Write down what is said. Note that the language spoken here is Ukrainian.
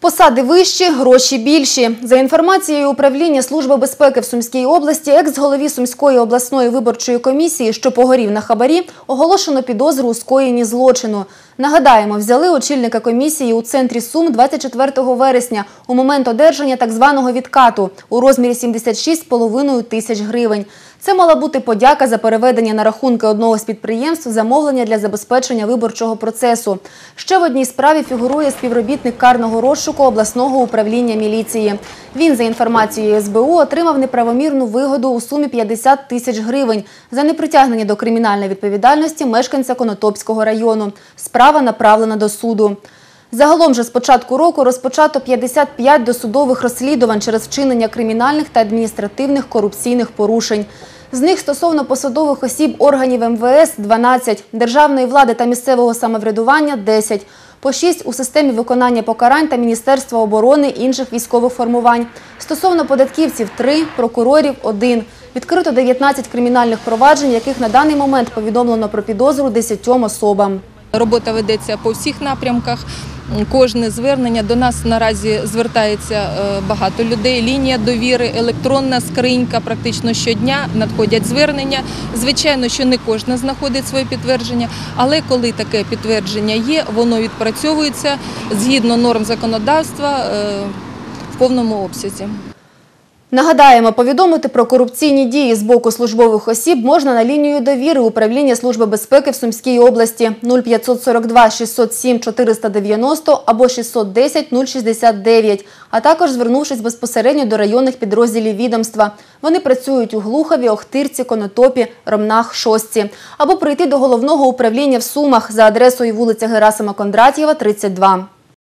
Посади вищі, гроші більші. За інформацією управління Служби безпеки в Сумській області, екс-голові Сумської обласної виборчої комісії, що погорів на хабарі, оголошено підозру у скоєнні злочину. Нагадаємо, взяли очільника комісії у центрі Сум 24 вересня у момент одержання так званого відкату у розмірі 76,5 тисяч гривень. Це мала бути подяка за переведення на рахунки одного з підприємств замовлення для забезпечення виборчого процесу. Ще в одній справі фігурує співробітник карного розшуку обласного управління міліції. Він, за інформацією СБУ, отримав неправомірну вигоду у сумі 50 тисяч гривень за непритягнення до кримінальної відповідальності мешканця Конотопського району. Справа направлена до суду. Загалом же з початку року розпочато 55 досудових розслідувань через вчинення кримінальних та адміністративних корупційних порушень. З них стосовно посадових осіб органів МВС – 12, державної влади та місцевого самоврядування – 10, по 6 у системі виконання покарань та Міністерства оборони інших військових формувань. Стосовно податківців – 3, прокурорів – 1. Відкрито 19 кримінальних проваджень, яких на даний момент повідомлено про підозру 10 особам. Робота ведеться по всіх напрямках. Кожне звернення до нас наразі звертається е, багато людей. Лінія довіри, електронна скринька. Практично щодня надходять звернення. Звичайно, що не кожна знаходить своє підтвердження, але коли таке підтвердження є, воно відпрацьовується згідно норм законодавства е, в повному обсязі. Нагадаємо, повідомити про корупційні дії з боку службових осіб можна на лінію довіри Управління Служби безпеки в Сумській області 0542 607 490 або 610 069, а також звернувшись безпосередньо до районних підрозділів відомства. Вони працюють у Глухові, Охтирці, Конотопі, Ромнах, Шостці. Або прийти до головного управління в Сумах за адресою вулиця Герасима Кондратєва, 32.